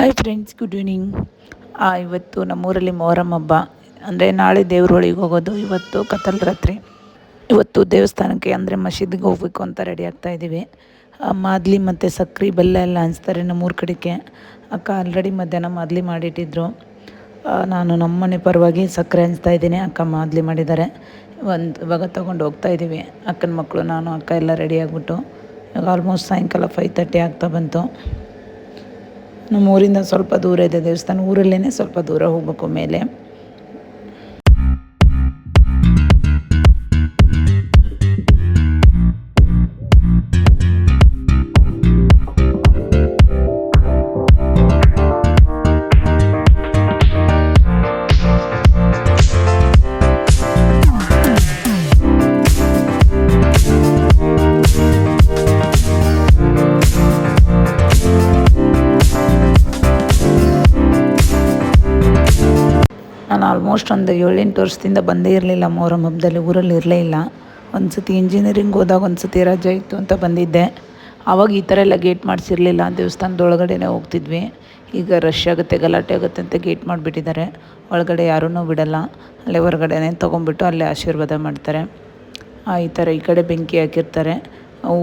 Hi friends good evening ಇವತ್ತು ನಮ್ಮೂರಲ್ಲಿ ಮೊಹರಂ ಹಬ್ಬ. ಅಂದರೆ ನಾಳೆ ದೇವ್ರ ಒಳಗೆ ಹೋಗೋದು. ಇವತ್ತು ಕತ್ತಲ ರಾತ್ರಿ ಇವತ್ತು ದೇವಸ್ಥಾನಕ್ಕೆ ಅಂದರೆ ಮಸೀದಿಗೆ ಹೋಗಬೇಕು ಅಂತ ರೆಡಿ ಆಗ್ತಾ ಇದ್ದೀವಿ. ಮಾದಲಿ ಮತ್ತು ಸಕ್ರೆ ಬೆಲ್ಲ ಎಲ್ಲ ಹಂಚ್ತಾರೆ ನಮ್ಮೂರ ಕಡೆಗೆ. ಅಕ್ಕ ಆಲ್ರೆಡಿ ಮಧ್ಯಾಹ್ನ ಮಾದಲಿ ಮಾಡಿಟ್ಟಿದ್ರು. ನಾನು ನಮ್ಮನೆ ಪರವಾಗಿ ಸಕ್ಕರೆ ಹಂಚ್ತಾ ಇದ್ದೀನಿ. ಅಕ್ಕ ಮಾದಲಿ ಮಾಡಿದ್ದಾರೆ. ಒಂದು, ಇವಾಗ ತೊಗೊಂಡು ಹೋಗ್ತಾ ಇದ್ದೀವಿ. ಅಕ್ಕನ ಮಕ್ಕಳು ನಾನು, ಅಕ್ಕ ಎಲ್ಲ ರೆಡಿ ಆಗಿಬಿಟ್ಟು. ಇವಾಗ ಆಲ್ಮೋಸ್ಟ್ ಸಾಯಂಕಾಲ ಫೈವ್ ತರ್ಟಿ ಆಗ್ತಾ ಬಂತು. ನಮ್ಮ ಊರಿಂದ ಸ್ವಲ್ಪ ದೂರ ಇದೆ ದೇವಸ್ಥಾನ ಊರಲ್ಲೇ ಸ್ವಲ್ಪ ದೂರ ಹೋಗ್ಬೇಕು ಮೇಲೆ. ಆಲ್ಮೋಸ್ಟ್ ಒಂದು ಏಳೆಂಟು ವರ್ಷದಿಂದ ಬಂದೇ ಇರಲಿಲ್ಲ ಮೊಹರಂ ಹಬ್ಬದಲ್ಲಿ, ಊರಲ್ಲಿ ಇರಲೇ ಇಲ್ಲ. ಒಂದು ಸತಿ ಇಂಜಿನಿಯರಿಂಗ್ ಹೋದಾಗ ಒಂದು ಸತಿ ರಜೆ ಇತ್ತು ಅಂತ ಬಂದಿದ್ದೆ. ಆವಾಗ ಈ ಥರ ಎಲ್ಲ ಗೇಟ್ ಮಾಡಿಸಿರಲಿಲ್ಲ. ದೇವಸ್ಥಾನದೊಳಗಡೆನೇ ಹೋಗ್ತಿದ್ವಿ. ಈಗ ರಶ್ ಆಗುತ್ತೆ, ಗಲಾಟೆ ಆಗುತ್ತೆ ಅಂತ ಗೇಟ್ ಮಾಡಿಬಿಟ್ಟಿದ್ದಾರೆ. ಒಳಗಡೆ ಯಾರೂ ಬಿಡಲ್ಲ. ಅಲ್ಲೇ ಹೊರಗಡೆನೇ ತೊಗೊಂಬಿಟ್ಟು ಅಲ್ಲೇ ಆಶೀರ್ವಾದ ಮಾಡ್ತಾರೆ. ಈ ಥರ ಈ ಕಡೆ ಬೆಂಕಿ ಹಾಕಿರ್ತಾರೆ.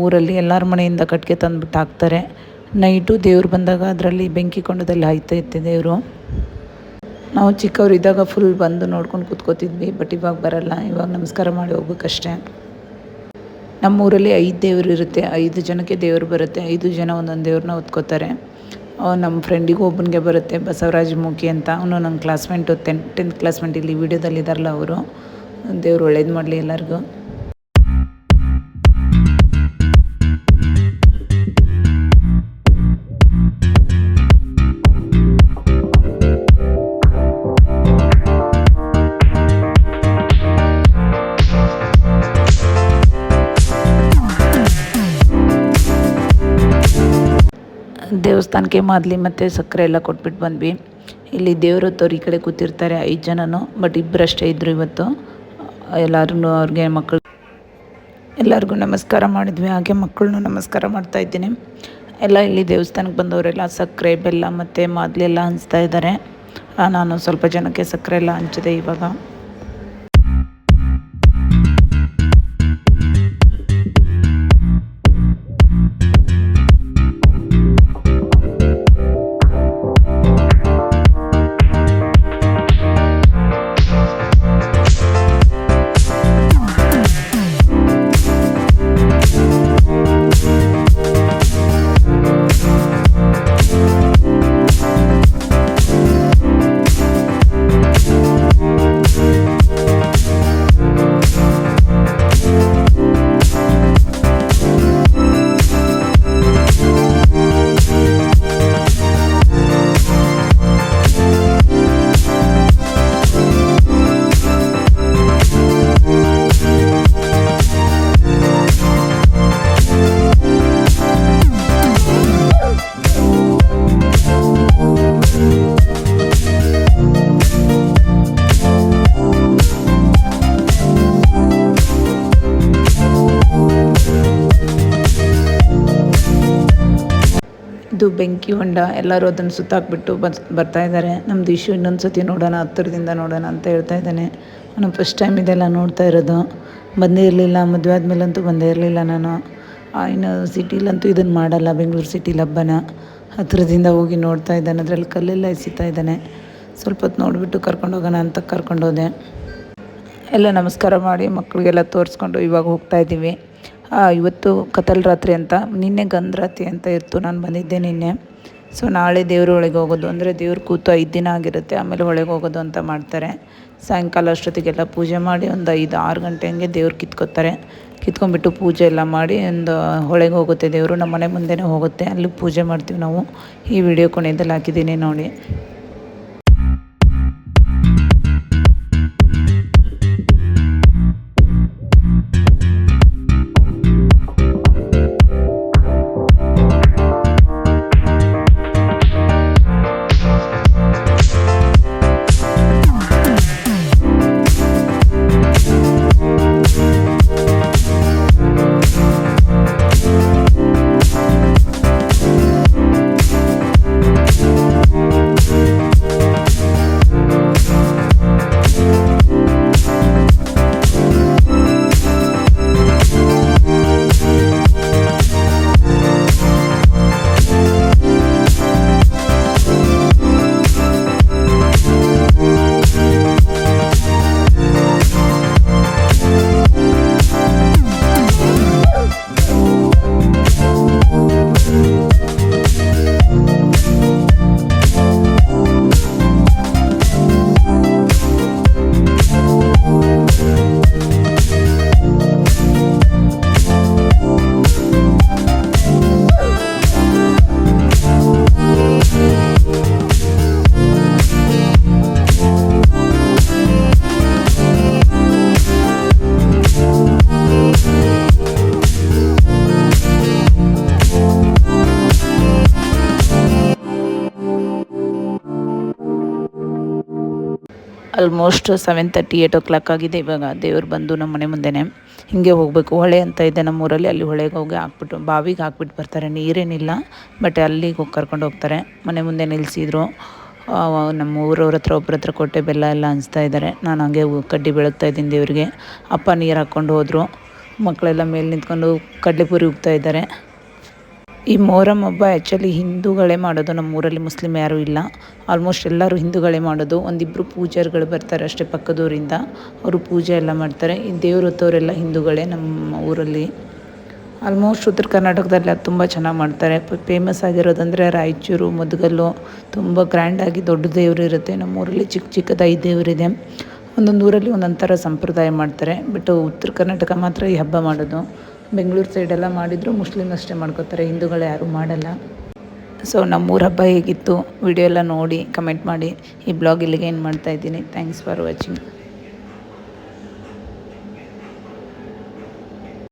ಊರಲ್ಲಿ ಎಲ್ಲರ ಮನೆಯಿಂದ ಕಟ್ಟಿಗೆ ತಂದುಬಿಟ್ಟು ಹಾಕ್ತಾರೆ. ನೈಟು ದೇವ್ರು ಬಂದಾಗ ಅದರಲ್ಲಿ ಬೆಂಕಿ ಕೊಂಡದಲ್ಲಿ ಹಾಯ್ತಾ ಇತ್ತು ದೇವರು. ನಾವು ಚಿಕ್ಕವರಿದ್ದಾಗ ಫುಲ್ ಬಂದು ನೋಡ್ಕೊಂಡು ಕೂತ್ಕೋತಿದ್ವಿ ಬಟ್ ಇವಾಗ ಬರಲ್ಲ. ಇವಾಗ ನಮಸ್ಕಾರ ಮಾಡಿ ಹೋಗ್ಬೇಕಷ್ಟೇ ನಮ್ಮೂರಲ್ಲಿ ಐದು ದೇವರು ಇರುತ್ತೆ. ಐದು ಜನಕ್ಕೆ ದೇವರು ಬರುತ್ತೆ. ಐದು ಜನ ಒಂದೊಂದು ದೇವ್ರನ್ನ ಹೊತ್ಕೋತಾರೆ. ನಮ್ಮ ಫ್ರೆಂಡಿಗೂ ಒಬ್ಬನಿಗೆ ಬರುತ್ತೆ, ಬಸವರಾಜ ಮುಖಿ ಅಂತ. ಅವನು ನನ್ನ ಕ್ಲಾಸ್ಮೇಟು ಟೆನ್ ಟೆಂತ್ ಕ್ಲಾಸ್ಮೇಟ್ ಇಲ್ಲಿ ವಿಡಿಯೋದಲ್ಲಿ ಇದ್ದಾರಲ್ಲ ಅವರು. ದೇವ್ರು ಒಳ್ಳೇದು ಮಾಡಲಿ ಎಲ್ಲರಿಗೂ. ದೇವಸ್ಥಾನಕ್ಕೆ ಮಾದಲಿ ಮತ್ತು ಸಕ್ಕರೆ ಎಲ್ಲ ಕೊಟ್ಬಿಟ್ಟು ಬಂದ್ವಿ. ಇಲ್ಲಿ ದೇವ್ರ ತೋರಿ ಈ ಕಡೆ ಕೂತಿರ್ತಾರೆ, ಐದು ಜನನು ಬಟ್ ಇಬ್ಬರಷ್ಟೇ ಇದ್ದರು ಇವತ್ತು. ಎಲ್ಲರೂ ಅವ್ರಿಗೆ ಮಕ್ಕಳು ಎಲ್ಲರಿಗೂ ನಮಸ್ಕಾರ ಮಾಡಿದ್ವಿ, ಹಾಗೆ ಮಕ್ಕಳನ್ನೂ ನಮಸ್ಕಾರ ಮಾಡ್ತಾ ಇದ್ದೀನಿ. ಎಲ್ಲ ಇಲ್ಲಿ ದೇವಸ್ಥಾನಕ್ಕೆ ಬಂದವರೆಲ್ಲ ಸಕ್ಕರೆ, ಬೆಲ್ಲ ಮತ್ತು ಮಾದಲಿ ಎಲ್ಲ ಹಂಚ್ತಾ ಇದ್ದಾರೆ. ನಾನು ಸ್ವಲ್ಪ ಜನಕ್ಕೆ ಸಕ್ಕರೆ ಎಲ್ಲ ಹಂಚಿದೆ ಇವಾಗ. ಇದು ಬೆಂಕಿ ಹೊಂಡ, ಎಲ್ಲರೂ ಅದನ್ನು ಸುತ್ತಾಕ್ಬಿಟ್ಟು ಬಸ್, ಬರ್ತಾ ಇದ್ದಾರೆ. ನಮ್ಮದು ಇಶ್ಯೂ ಇನ್ನೊಂದು ಸತಿ ನೋಡೋಣ, ಹತ್ತಿರದಿಂದ ನೋಡೋಣ ಅಂತ ಹೇಳ್ತಾ ಇದ್ದಾನೆ. ನಾನು ಫಸ್ಟ್ ಟೈಮ್ ಇದೆಲ್ಲ ನೋಡ್ತಾ ಇರೋದು. ಬಂದೇ ಇರಲಿಲ್ಲ, ಮದುವೆ ಆದಮೇಲಂತೂ ಬಂದೇ ಇರಲಿಲ್ಲ ನಾನು. ಇನ್ನು ಸಿಟಿಲಂತೂ ಇದನ್ನು ಮಾಡಲ್ಲ, ಬೆಂಗಳೂರು ಸಿಟಿಲಿ ಹಬ್ಬನ ಹತ್ತಿರದಿಂದ ಹೋಗಿ ನೋಡ್ತಾ ಇದ್ದಾನೆ, ಅದರಲ್ಲಿ ಕಲ್ಲೆಲ್ಲ ಎಸಿತಾ ಇದ್ದಾನೆ. ಸ್ವಲ್ಪ ಹೊತ್ತು ನೋಡಿಬಿಟ್ಟು ಕರ್ಕೊಂಡು ಹೋಗೋಣ ಅಂತ ಕರ್ಕೊಂಡೋದೆ ಎಲ್ಲ ನಮಸ್ಕಾರ ಮಾಡಿ ಮಕ್ಕಳಿಗೆಲ್ಲ ತೋರಿಸ್ಕೊಂಡು ಇವಾಗ ಹೋಗ್ತಾ ಇದ್ದೀವಿ. ಇವತ್ತು ಕತಲ್ ರಾತ್ರಿ ಅಂತ, ನಿನ್ನೆ ಗಂಧರಾತ್ರಿ ಅಂತ ಇತ್ತು, ನಾನು ಬಂದಿದ್ದೆ ನಿನ್ನೆ. ಸೊ ನಾಳೆ ದೇವ್ರ ಒಳಗೆ ಹೋಗೋದು, ಅಂದರೆ ದೇವ್ರ ಕೂತು ಐದು ದಿನ ಆಗಿರುತ್ತೆ, ಆಮೇಲೆ ಒಳಗೆ ಹೋಗೋದು ಅಂತ ಮಾಡ್ತಾರೆ. ಸಾಯಂಕಾಲ ಅಷ್ಟೊತ್ತಿಗೆಲ್ಲ ಪೂಜೆ ಮಾಡಿ ಒಂದು ಐದು ಆರು ಗಂಟೆ ಹಂಗೆ ದೇವ್ರು ಕಿತ್ಕೋತಾರೆ. ಕಿತ್ಕೊಂಡ್ಬಿಟ್ಟು ಪೂಜೆ ಎಲ್ಲ ಮಾಡಿ ಒಂದು ಹೊಳೆಗೆ ಹೋಗುತ್ತೆ ದೇವರು ನಮ್ಮ ಮನೆ ಮುಂದೆನೇ ಹೋಗುತ್ತೆ, ಅಲ್ಲಿ ಪೂಜೆ ಮಾಡ್ತೀವಿ ನಾವು. ಈ ವಿಡಿಯೋ ಕೊನೆಯಲ್ಲಿ ಹಾಕಿದ್ದೀನಿ ನೋಡಿ. Almost seven thirty eight o'clock ಆಗಿದೆ. ಇವಾಗ ದೇವ್ರು ಬಂದು ನಮ್ಮ ಮನೆ ಮುಂದೆನೇ ಹಿಂಗೆ ಹೋಗಬೇಕು. ಹೊಳೆ ಅಂತ ಇದೆ ನಮ್ಮೂರಲ್ಲಿ ಅಲ್ಲಿ ಹೊಳೆಗೆ ಹೋಗಿ ಹಾಕ್ಬಿಟ್ಟು, ಬಾವಿಗೆ ಹಾಕ್ಬಿಟ್ಟು ಬರ್ತಾರೆ. ನೀರೇನಿಲ್ಲ ಬಟ್ ಅಲ್ಲಿಗೆ ಹೋಗಿ ಕರ್ಕೊಂಡು ಹೋಗ್ತಾರೆ. ಮನೆ ಮುಂದೆ ನಿಲ್ಲಿಸಿದ್ರು ನಮ್ಮ ಊರವ್ರ ಹತ್ರ ಒಬ್ಬರ ಹತ್ರ ಕೊಟ್ಟೆ ಬೆಲ್ಲ ಎಲ್ಲ ಹಂಚ್ತಾ ಇದ್ದಾರೆ. ನಾನು ಹಂಗೆ ಕಡ್ಡಿ ಬೆಳಗ್ತಾ ಇದ್ದೀನಿ ದೇವರಿಗೆ. ಅಪ್ಪ ನೀರು ಹಾಕ್ಕೊಂಡು ಹೋದರು. ಮಕ್ಕಳೆಲ್ಲ ಮೇಲೆ ನಿಂತ್ಕೊಂಡು ಕಡಲೆಪುರಿ ಉಗ್ತಾ ಇದ್ದಾರೆ. ಈ ಮೊಹರಂ ಹಬ್ಬ ಆ್ಯಕ್ಚುಲಿ ಹಿಂದೂಗಳೇ ಮಾಡೋದು ನಮ್ಮ ಊರಲ್ಲಿ ಮುಸ್ಲಿಮ್ ಯಾರೂ ಇಲ್ಲ. ಆಲ್ಮೋಸ್ಟ್ ಎಲ್ಲರೂ ಹಿಂದೂಗಳೇ ಮಾಡೋದು. ಒಂದಿಬ್ಬರು ಪೂಜಾರಿಗಳು ಬರ್ತಾರೆ ಅಷ್ಟೇ ಪಕ್ಕದೂರಿಂದ. ಅವರು ಪೂಜೆ ಎಲ್ಲ ಮಾಡ್ತಾರೆ. ಈ ದೇವ್ರ ಹೊತ್ತವರೆಲ್ಲ ಹಿಂದೂಗಳೇ ನಮ್ಮ ಊರಲ್ಲಿ. ಆಲ್ಮೋಸ್ಟ್ ಉತ್ತರ ಕರ್ನಾಟಕದಲ್ಲಿ ಅದು ತುಂಬ ಚೆನ್ನಾಗಿ ಮಾಡ್ತಾರೆ. ಫೇಮಸ್ ಆಗಿರೋದಂದರೆ ರಾಯಚೂರು, ಮದಗಲ್ಲು, ತುಂಬ ಗ್ರ್ಯಾಂಡಾಗಿ ದೊಡ್ಡ ದೇವರು ಇರುತ್ತೆ. ನಮ್ಮೂರಲ್ಲಿ ಚಿಕ್ಕ ಚಿಕ್ಕದಾಗಿ ದೇವರಿದೆ. ಒಂದೊಂದು ಊರಲ್ಲಿ ಒಂದೊಂದು ಥರ ಸಂಪ್ರದಾಯ ಮಾಡ್ತಾರೆ. ಬಟ್ ಉತ್ತರ ಕರ್ನಾಟಕ ಮಾತ್ರ ಈ ಹಬ್ಬ ಮಾಡೋದು. ಬೆಂಗಳೂರು ಸೈಡೆಲ್ಲ ಮಾಡಿದ್ರು. ಮುಸ್ಲಿಮ್ ಅಷ್ಟೇ ಮಾಡ್ಕೋತಾರೆ. ಹಿಂದೂಗಳು ಯಾರೂ ಮಾಡಲ್ಲ. ಸೊ ನಮ್ಮೂರ ಹಬ್ಬ ಹೇಗಿತ್ತು? ವಿಡಿಯೋ ಎಲ್ಲ ನೋಡಿ ಕಮೆಂಟ್ ಮಾಡಿ. ಈ ಬ್ಲಾಗ್ ಇಲ್ಲಿಗೆ ಏನು ಮಾಡ್ತಾ ಇದ್ದೀನಿ. Thanks for watching